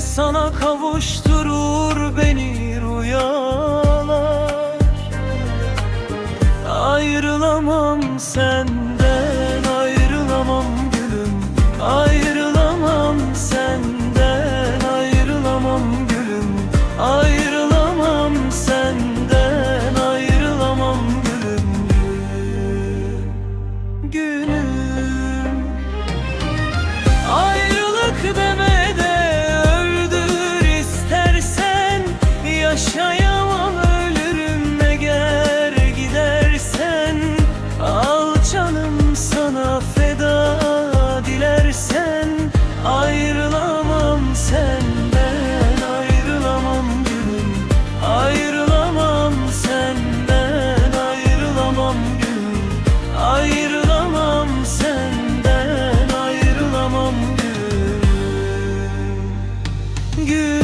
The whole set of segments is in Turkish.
sana kavuşturur beni rüyalar. Ayrılamam senden ayrılamam gülüm. Ayrılamam senden ayrılamam gülüm. Ayrılamam senden ayrılamam gülüm. Gülüm Ayrılık deme Yaşayamam ölürüm eğer gidersen. Al canım sana feda dilersen. Ayrılamam senden ayrılamam gülüm. Ayrılamam senden ayrılamam gülüm. Ayrılamam senden ayrılamam gül Gül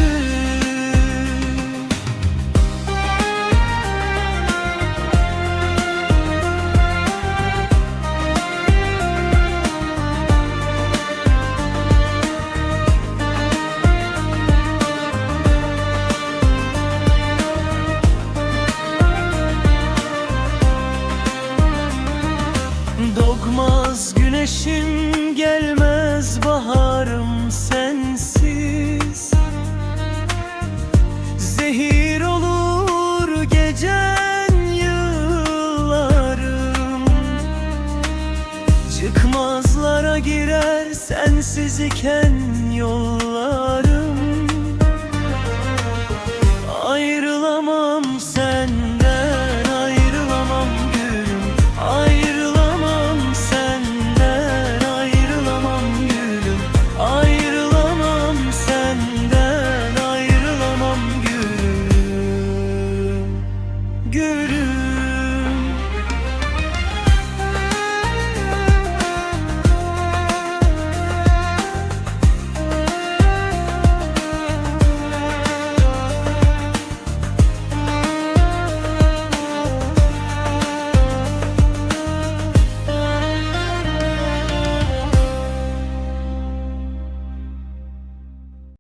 Güneşim gelmez baharım sensiz. Zehir olur gecen yıllarım. Çıkmazlara girer sensiz iken yollarım Gül